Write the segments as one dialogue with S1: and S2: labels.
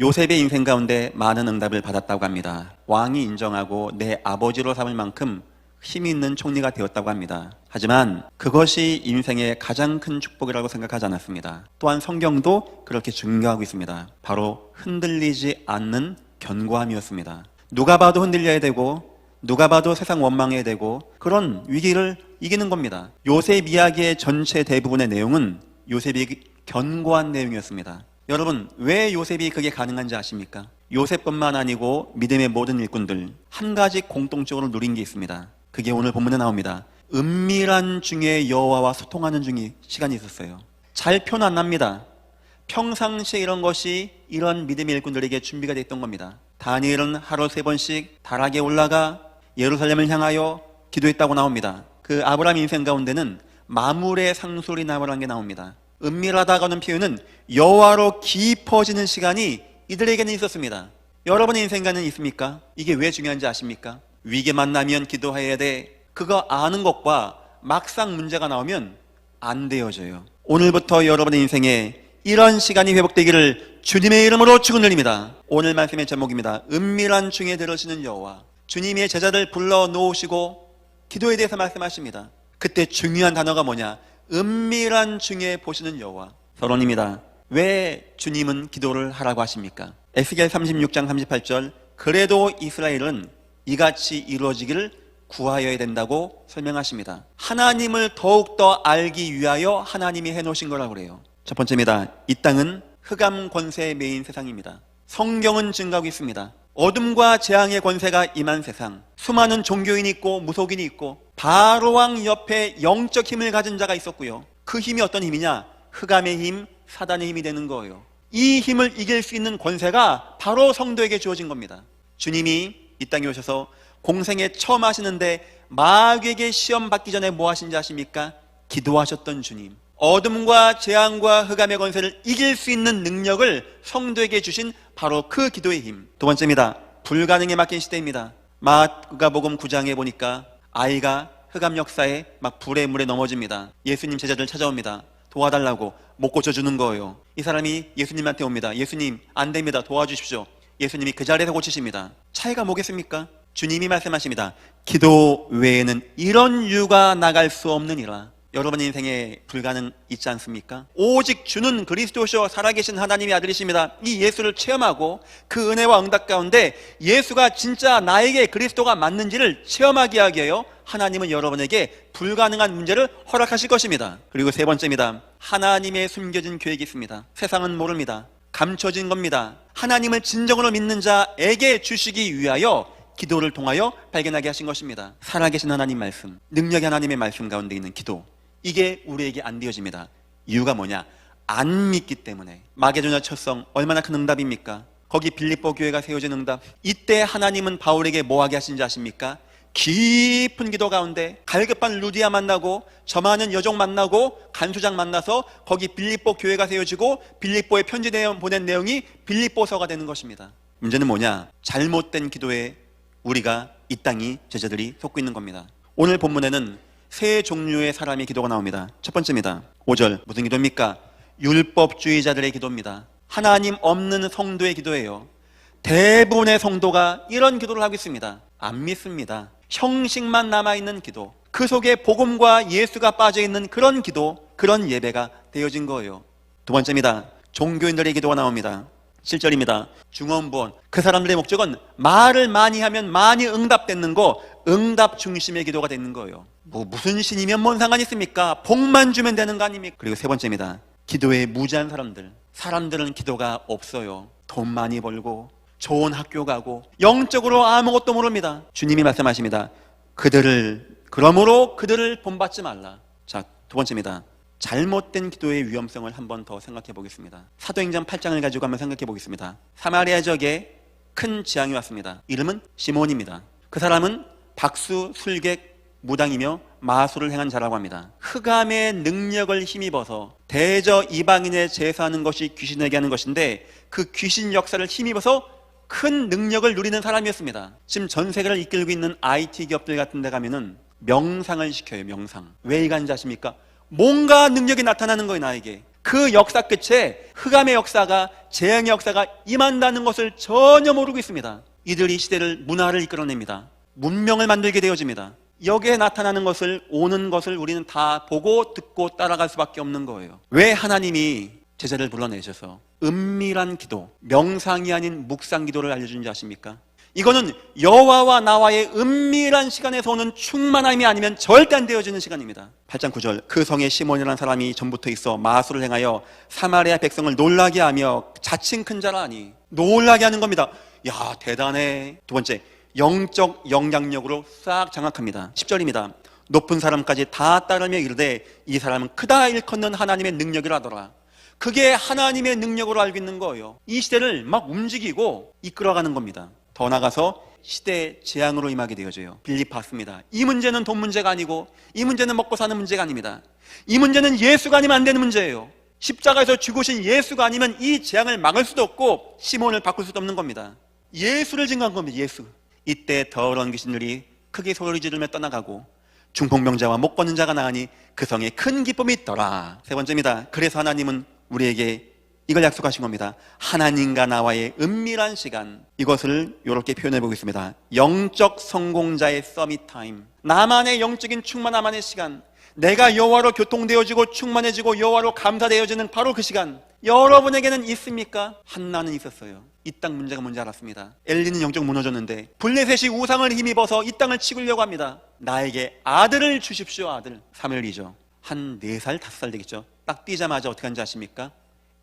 S1: 요셉의 인생 가운데 많은 응답을 받았다고 합니다. 왕이 인정하고 내 아버지로 삼을 만큼 힘 있는 총리가 되었다고 합니다. 하지만 그것이 인생의 가장 큰 축복이라고 생각하지 않았습니다. 또한 성경도 그렇게 중요하고 있습니다. 바로 흔들리지 않는 견고함이었습니다. 누가 봐도 흔들려야 되고 누가 봐도 세상 원망해야 되고 그런 위기를 이기는 겁니다. 요셉 이야기의 전체 대부분의 내용은 요셉이 견고한 내용이었습니다. 여러분, 왜 요셉이 그게 가능한지 아십니까? 요셉뿐만 아니고 믿음의 모든 일꾼들 한 가지 공통적으로 누린 게 있습니다. 그게 오늘 본문에 나옵니다. 은밀한 중에 여호와와 소통하는 중에 시간이 있었어요. 잘 표는 안 납니다. 평상시에 이런 것이 이런 믿음의 일꾼들에게 준비가 됐던 겁니다. 다니엘은 하루 세 번씩 다락에 올라가 예루살렘을 향하여 기도했다고 나옵니다. 그 아브라함 인생 가운데는 마물의 상술이 나무라는 게 나옵니다. 은밀하다고는 표현은 여호와로 깊어지는 시간이 이들에게는 있었습니다. 여러분의 인생과는 있습니까? 이게 왜 중요한지 아십니까? 위기 만나면 기도해야 돼. 그거 아는 것과 막상 문제가 나오면 안 되어져요. 오늘부터 여러분의 인생에 이런 시간이 회복되기를 주님의 이름으로 축원드립니다. 오늘 말씀의 제목입니다. 은밀한 중에 들으시는 여호와. 주님의 제자들 불러 놓으시고 기도에 대해서 말씀하십니다. 그때 중요한 단어가 뭐냐? 은밀한 중에 보시는 여호와. 서론입니다. 왜 주님은 기도를 하라고 하십니까? 에스겔 36장 38절 그래도 이스라엘은 이같이 이루어지기를 구하여야 된다고 설명하십니다. 하나님을 더욱더 알기 위하여 하나님이 해놓으신 거라고 그래요. 첫 번째입니다. 이 땅은 흑암 권세의 메인 세상입니다. 성경은 증가하고 있습니다. 어둠과 재앙의 권세가 임한 세상. 수많은 종교인이 있고 무속인이 있고 바로왕 옆에 영적 힘을 가진 자가 있었고요. 그 힘이 어떤 힘이냐? 흑암의 힘, 사단의 힘이 되는 거예요. 이 힘을 이길 수 있는 권세가 바로 성도에게 주어진 겁니다. 주님이 이 땅에 오셔서 공생에 처음 하시는데 마귀에게 시험 받기 전에 뭐 하신지 아십니까? 기도하셨던 주님. 어둠과 재앙과 흑암의 권세를 이길 수 있는 능력을 성도에게 주신 바로 그 기도의 힘. 두 번째입니다. 불가능에 맡긴 시대입니다. 마가복음 9장에 보니까 아이가 흑암 역사에 막 불에 물에 넘어집니다. 예수님 제자들 찾아옵니다. 도와달라고 못 고쳐주는 거예요. 이 사람이 예수님한테 옵니다. 예수님 안 됩니다. 도와주십시오. 예수님이 그 자리에서 고치십니다. 차이가 뭐겠습니까? 주님이 말씀하십니다. 기도 외에는 이런 유가 나갈 수 없느니라. 여러분 인생에 불가능 있지 않습니까? 오직 주는 그리스도시오 살아계신 하나님의 아들이십니다. 이 예수를 체험하고 그 은혜와 응답 가운데 예수가 진짜 나에게 그리스도가 맞는지를 체험하게 하기 위하여 하나님은 여러분에게 불가능한 문제를 허락하실 것입니다. 그리고 세 번째입니다. 하나님의 숨겨진 계획이 있습니다. 세상은 모릅니다. 감춰진 겁니다. 하나님을 진정으로 믿는 자에게 주시기 위하여 기도를 통하여 발견하게 하신 것입니다. 살아계신 하나님 말씀, 능력의 하나님의 말씀 가운데 있는 기도. 이게 우리에게 안 되어집니다. 이유가 뭐냐? 안 믿기 때문에. 마게도냐 첫성 얼마나 큰 응답입니까? 거기 빌립보 교회가 세워진 응답. 이때 하나님은 바울에게 뭐 하게 하신지 아십니까? 깊은 기도 가운데 갈급한 루디아 만나고 저많은 여종 만나고 간수장 만나서 거기 빌립보 교회가 세워지고 빌립보에 편지 내용 보낸 내용이 빌립보서가 되는 것입니다. 문제는 뭐냐? 잘못된 기도에 우리가 이 땅이 제자들이 속고 있는 겁니다. 오늘 본문에는 세 종류의 사람의 기도가 나옵니다. 첫 번째입니다. 5절 무슨 기도입니까? 율법주의자들의 기도입니다. 하나님 없는 성도의 기도예요. 대부분의 성도가 이런 기도를 하고 있습니다. 안 믿습니다. 형식만 남아있는 기도. 그 속에 복음과 예수가 빠져있는 그런 기도, 그런 예배가 되어진 거예요. 두 번째입니다. 종교인들의 기도가 나옵니다. 7절입니다. 중원부원. 그 사람들의 목적은 말을 많이 하면 많이 응답되는 거, 응답 중심의 기도가 되는 거예요. 뭐 무슨 신이면 뭔 상관이 있습니까? 복만 주면 되는 거 아닙니까? 그리고 세 번째입니다. 기도에 무지한 사람들. 사람들은 기도가 없어요. 돈 많이 벌고 좋은 학교 가고 영적으로 아무것도 모릅니다. 주님이 말씀하십니다. 그들을 그러므로 그들을 본받지 말라. 자, 두 번째입니다. 잘못된 기도의 위험성을 한 번 더 생각해 보겠습니다. 사도행전 8장을 가지고 한번 생각해 보겠습니다. 사마리아 지역에 큰 재앙이 왔습니다. 이름은 시몬입니다. 그 사람은 박수, 술객, 무당이며 마술을 행한 자라고 합니다. 흑암의 능력을 힘입어서 대저 이방인의 제사하는 것이 귀신에게 하는 것인데 그 귀신 역사를 힘입어서 큰 능력을 누리는 사람이었습니다. 지금 전 세계를 이끌고 있는 IT 기업들 같은 데 가면은 명상을 시켜요, 명상. 왜 이간지 아십니까? 뭔가 능력이 나타나는 거예요, 나에게. 그 역사 끝에 흑암의 역사가 재앙의 역사가 임한다는 것을 전혀 모르고 있습니다. 이들이 시대를 문화를 이끌어냅니다. 문명을 만들게 되어집니다. 여기에 나타나는 것을 오는 것을 우리는 다 보고 듣고 따라갈 수밖에 없는 거예요. 왜 하나님이 제자를 불러내셔서 은밀한 기도, 명상이 아닌 묵상 기도를 알려준지 아십니까? 이거는 여호와와 나와의 은밀한 시간에서 오는 충만함이 아니면 절대 안 되어지는 시간입니다. 8장 9절 그 성에 시몬이라는 사람이 전부터 있어 마술을 행하여 사마리아 백성을 놀라게 하며 자칭 큰 자라 하니 놀라게 하는 겁니다. 야 대단해. 두 번째 영적 영향력으로 싹 장악합니다. 10절입니다. 높은 사람까지 다 따르며 이르되 이 사람은 크다 일컫는 하나님의 능력이라더라. 그게 하나님의 능력으로 알고 있는 거예요. 이 시대를 막 움직이고 이끌어가는 겁니다. 더 나가서 시대 재앙으로 임하게 되어져요. 빌립 봤습니다. 이 문제는 돈 문제가 아니고 이 문제는 먹고 사는 문제가 아닙니다. 이 문제는 예수가 아니면 안 되는 문제예요. 십자가에서 죽으신 예수가 아니면 이 재앙을 막을 수도 없고 시몬을 바꿀 수도 없는 겁니다. 예수를 증거한 겁니다. 예수. 이때 더러운 귀신들이 크게 소리 지르며 떠나가고 중풍병자와 못 걷는 자가 나으니 그 성에 큰 기쁨이 있더라. 세 번째입니다. 그래서 하나님은 우리에게 이걸 약속하신 겁니다. 하나님과 나와의 은밀한 시간. 이것을 이렇게 표현해 보겠습니다. 영적 성공자의 서밋 타임. 나만의 영적인 충만함만의 시간. 내가 여호와로 교통되어지고 충만해지고 여호와로 감사되어지는 바로 그 시간. 여러분에게는 있습니까? 한나는 있었어요. 이 땅 문제가 뭔지 알았습니다. 엘리는 영적 무너졌는데 블레셋이 우상을 힘입어서 이 땅을 치우려고 합니다. 나에게 아들을 주십시오, 아들. 사무엘이죠. 한 4살, 5살 되겠죠. 딱 뛰자마자 어떻게 한지 아십니까?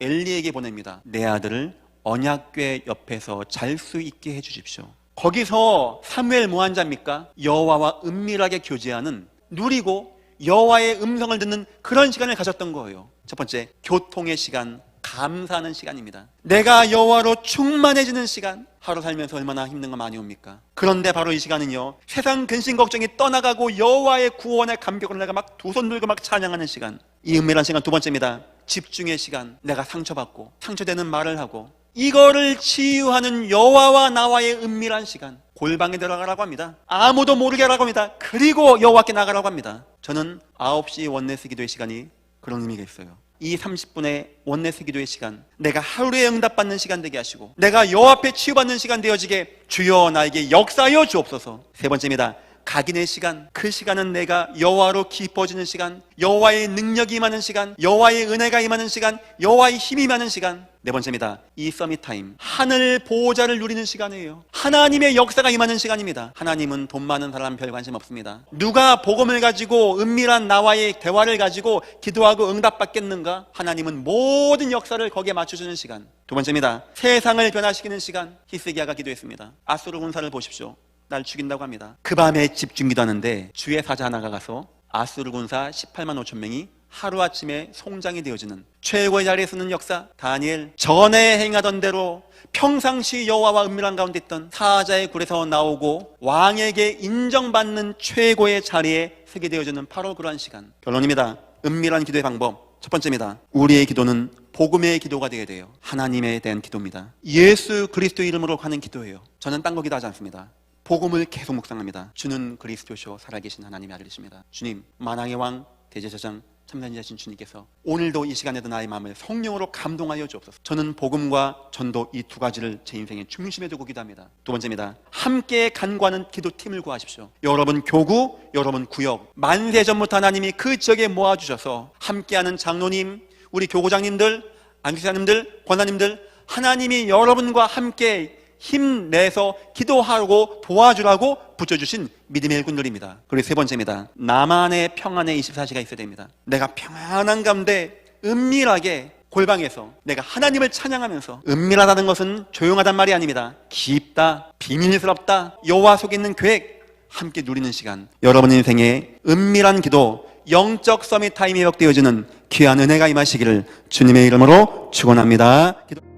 S1: 엘리에게 보냅니다. 내 아들을 언약궤 옆에서 잘 수 있게 해 주십시오. 거기서 사무엘 뭐한 자입니까? 여호와와 은밀하게 교제하는 누리고 여호와의 음성을 듣는 그런 시간을 가졌던 거예요. 첫 번째, 교통의 시간, 감사하는 시간입니다. 내가 여호와로 충만해지는 시간. 하루 살면서 얼마나 힘든 거 많이 옵니까? 그런데 바로 이 시간은요. 세상 근심 걱정이 떠나가고 여호와의 구원의 감격을 내가 막 두 손 들고 막 찬양하는 시간. 이 은밀한 시간 두 번째입니다. 집중의 시간. 내가 상처받고 상처되는 말을 하고 이거를 치유하는 여호와와 나와의 은밀한 시간. 골방에 들어가라고 합니다. 아무도 모르게 하라고 합니다. 그리고 여호와께 나가라고 합니다. 저는 9시 원내스 기도의 시간이 그런 의미가 있어요. 이 30분의 원내스 기도의 시간, 내가 하루에 응답받는 시간 되게 하시고, 내가 여호와 앞에 치유받는 시간 되어지게 주여 나에게 역사하여 주옵소서. 세 번째입니다. 각인의 시간, 그 시간은 내가 여호와로 기뻐지는 시간, 여호와의 능력이 임하는 시간, 여호와의 은혜가 임하는 시간, 여호와의 힘이 임하는 시간. 네 번째입니다. 이 서밋 타임, 하늘 보호자를 누리는 시간이에요. 하나님의 역사가 임하는 시간입니다. 하나님은 돈 많은 사람 별 관심 없습니다. 누가 복음을 가지고 은밀한 나와의 대화를 가지고 기도하고 응답받겠는가? 하나님은 모든 역사를 거기에 맞춰주는 시간. 두 번째입니다. 세상을 변화시키는 시간. 히스기야가 기도했습니다. 아수르 군사를 보십시오. 날 죽인다고 합니다. 그 밤에 집중 기도하는데 주의 사자 하나가 가서 아수르 군사 18만 5천 명이 하루아침에 송장이 되어지는 최고의 자리에 서는 역사 다니엘 전에 행하던 대로 평상시 여호와와 은밀한 가운데 있던 사자의 굴에서 나오고 왕에게 인정받는 최고의 자리에 서게 되어지는 바로 그러한 시간. 결론입니다. 은밀한 기도의 방법. 첫 번째입니다. 우리의 기도는 복음의 기도가 되어야 돼요. 하나님에 대한 기도입니다. 예수 그리스도 이름으로 하는 기도예요. 저는 딴 거 기도하지 않습니다 복음을 계속 묵상합니다. 주는 그리스도시요 살아계신 하나님의 아들이십니다. 주님, 만왕의 왕, 대제사장, 참선자신 주님께서 오늘도 이 시간에도 나의 마음을 성령으로 감동하여 주옵소서. 저는 복음과 전도 이 두 가지를 제 인생의 중심에 두고 기도합니다. 두 번째입니다. 함께 간과하는 기도팀을 구하십시오. 여러분 교구, 여러분 구역, 만세 전부터 하나님이 그 지역에 모아주셔서 함께하는 장로님, 우리 교구장님들, 안기사님들, 권사님들, 하나님이 여러분과 함께 힘내서 기도하고 도와주라고 붙여주신 믿음의 일꾼들입니다. 그리고 세 번째입니다. 나만의 평안의 24시가 있어야 됩니다. 내가 평안한 가운데 은밀하게 골방에서 내가 하나님을 찬양하면서 은밀하다는 것은 조용하단 말이 아닙니다. 깊다, 비밀스럽다, 여호와 속에 있는 계획 함께 누리는 시간. 여러분 인생에 은밀한 기도, 영적 서밋 타임이 회복되어지는 귀한 은혜가 임하시기를 주님의 이름으로 축원합니다. 기도-